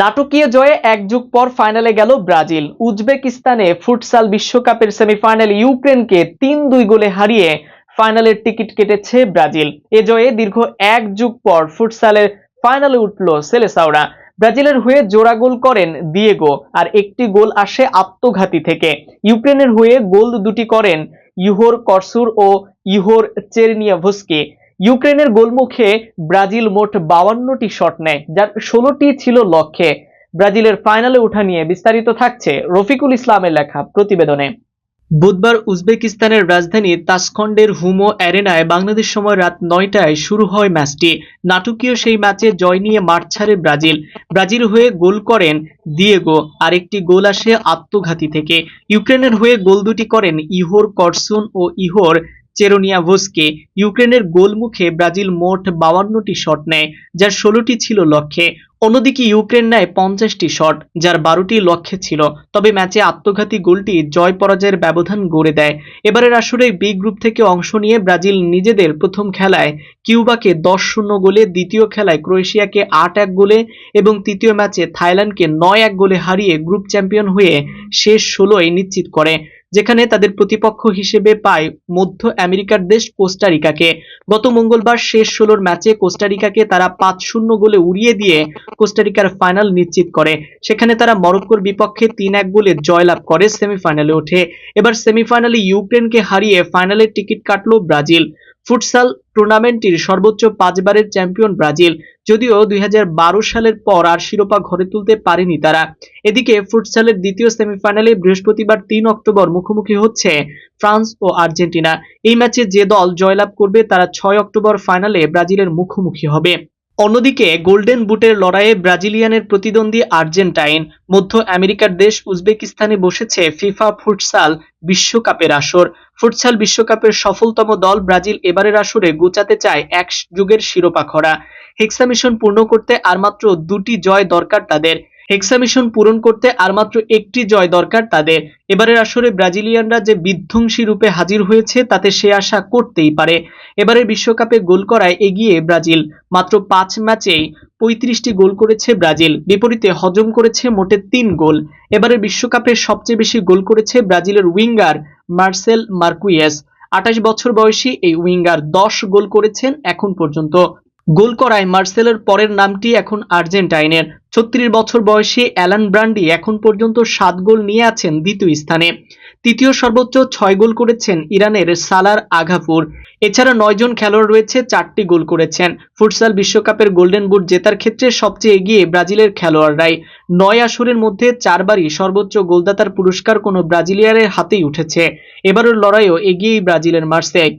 নাটকীয় জয়ে এক যুগ পর ফাইনালে গেল ব্রাজিল। উজবেকিস্তানে ফুটসাল বিশ্বকাপের সেমিফাইনালে ইউক্রেনকে তিন দুই গোলে হারিয়ে ফাইনালের টিকিট কেটেছে ব্রাজিল। এ জয়ে দীর্ঘ এক যুগ পর ফুটসালের ফাইনালে উঠল সেলেসাওরা। ব্রাজিলের হয়ে জোড়া গোল করেন দিয়েগো, আর একটি গোল আসে আত্মঘাতী থেকে। ইউক্রেনের হয়ে গোল দুটি করেন ইহোর করসুর ও ইউহোর চেরনিয়াভস্কি। ইউক্রেনের গোলমুখে ব্রাজিল মোট বাউান্নটি শট নেয়, যার ষোলোটি ছিল লক্ষ্যে। ব্রাজিলের ফাইনালে ওঠা নিয়ে বিস্তারিত থাকছে রফিকুল ইসলামের লেখা প্রতিবেদনে। বুধবার উজবেকিস্তানের রাজধানী তাসকন্ডের হুমো অ্যারেনায় বাংলাদেশ সময় রাত নয়টায় শুরু হয় ম্যাচটি। নাটকীয় সেই ম্যাচে জয় নিয়ে মাঠ ছাড়ে ব্রাজিল। ব্রাজিল হয়ে গোল করেন দিয়েগো আর একটি গোল আসে আত্মঘাতী থেকে। ইউক্রেনের হয়ে গোল দুটি করেন ইহোর করসুন ও ইহোর চেরোনিয়াভোসকে ইউক্রেনের গোলমুখে ব্রাজিল মোট বাউান্নটি শট নেয়, যার ষোলোটি ছিল লক্ষ্যে। অন্যদিকে ইউক্রেন নেয় পঞ্চাশটি শট, যার বারোটি লক্ষ্যে ছিল। তবে ম্যাচে আত্মঘাতী গোলটি জয় পরাজয়ের ব্যবধান গড়ে দেয়। এবারের আসরে বি গ্রুপ থেকে অংশ নিয়ে ব্রাজিল নিজেদের প্রথম খেলায় কিউবাকে দশ শূন্য গোলে, দ্বিতীয় খেলায় ক্রোয়েশিয়াকে আট এক গোলে এবং তৃতীয় ম্যাচে থাইল্যান্ডকে নয় এক গোলে হারিয়ে গ্রুপ চ্যাম্পিয়ন হয়ে শেষ ষোলোয় নিশ্চিত করে। যেখানে তাদের প্রতিপক্ষ হিসেবে পায় মধ্য আমেরিকার দেশ কোস্টারিকাকে। গত মঙ্গলবার শেষ ষোলোর ম্যাচে কোস্টারিকাকে তারা পাঁচ শূন্য গোলে উড়িয়ে দিয়ে কোস্টারিকার ফাইনাল নিশ্চিত করে। সেখানে তারা মরক্কোর বিপক্ষে তিন এক গোলে জয়লাভ করে সেমিফাইনালে ওঠে। এবার সেমিফাইনালে ইউক্রেনকে হারিয়ে ফাইনালের টিকিট কাটল ব্রাজিল। ফুটসাল টুর্নামেন্টটির সর্বোচ্চ পাঁচবারের চ্যাম্পিয়ন ব্রাজিল। যদিও দুই হাজার বারো সালের পর আর শিরোপা ঘরে তুলতে পারেনি তারা। এদিকে ফুটসালের দ্বিতীয় সেমিফাইনালে বৃহস্পতিবার তিন অক্টোবর মুখোমুখি হচ্ছে ফ্রান্স ও আর্জেন্টিনা। এই ম্যাচে যে দল জয়লাভ করবে তারা ছয় অক্টোবর ফাইনালে ব্রাজিলের মুখোমুখি হবে। অন্যদিকে গোল্ডেন বুটের লড়াইয়ে ব্রাজিলিয়ানের প্রতিদ্বন্দ্বী আর্জেন্টাইন, মধ্য আমেরিকার দেশ উজবেকিস্তানে বসেছে ফিফা ফুটসাল বিশ্বকাপের আসর। ফুটসাল বিশ্বকাপের সফলতম দল ব্রাজিল এবারের আসরে গোচাতে চায় এক যুগের শিরোপা খরা। হেক্সামিশন পূর্ণ করতে আর মাত্র দুটি জয় দরকার তাদের। হেক্সা মিশন পূরণ করতে আর মাত্র একটি জয় দরকার তাদের। এবারের আসরে ব্রাজিলিয়ানরা যে বিধ্বংসী রূপে হাজির হয়েছে, তাতে সে আশা করতেই পারে। এবারের বিশ্বকাপে গোল করায় এগিয়ে ব্রাজিল। মাত্র পাঁচ ম্যাচেই পঁয়ত্রিশটি গোল করেছে ব্রাজিল। বিপরীতে হজম করেছে মোটে তিন গোল। এবারের বিশ্বকাপে সবচেয়ে বেশি গোল করেছে ব্রাজিলের উইঙ্গার মার্সেল মার্কুইয়েস। আঠাশ বছর বয়সী এই উইঙ্গার দশ গোল করেছেন এখন পর্যন্ত। গোল করায় মার্সেলের পরের নামটি এখন আর্জেন্টাইনের। ছত্রিশ বছর বয়সী অ্যালান ব্রান্ডি এখন পর্যন্ত সাত গোল নিয়ে আছেন দ্বিতীয় স্থানে। তৃতীয় সর্বোচ্চ ছয় গোল করেছেন ইরানের সালার আঘাফুর। এছাড়া নয়জন খেলোয়াড় রয়েছে, চারটি গোল করেছেন। ফুটসাল বিশ্বকাপের গোল্ডেন বুট জেতার ক্ষেত্রে সবচেয়ে এগিয়ে ব্রাজিলের খেলোয়াড়রাই। নয় আসরের মধ্যে চারবারই সর্বোচ্চ গোলদাতার পুরস্কার কোনো ব্রাজিলিয়ারের হাতেই উঠেছে। এবারের লড়াইও এগিয়েই ব্রাজিলের মার্সেই।